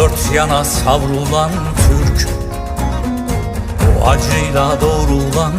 dört yana savrulan Türk. Bu acıyla doğrulan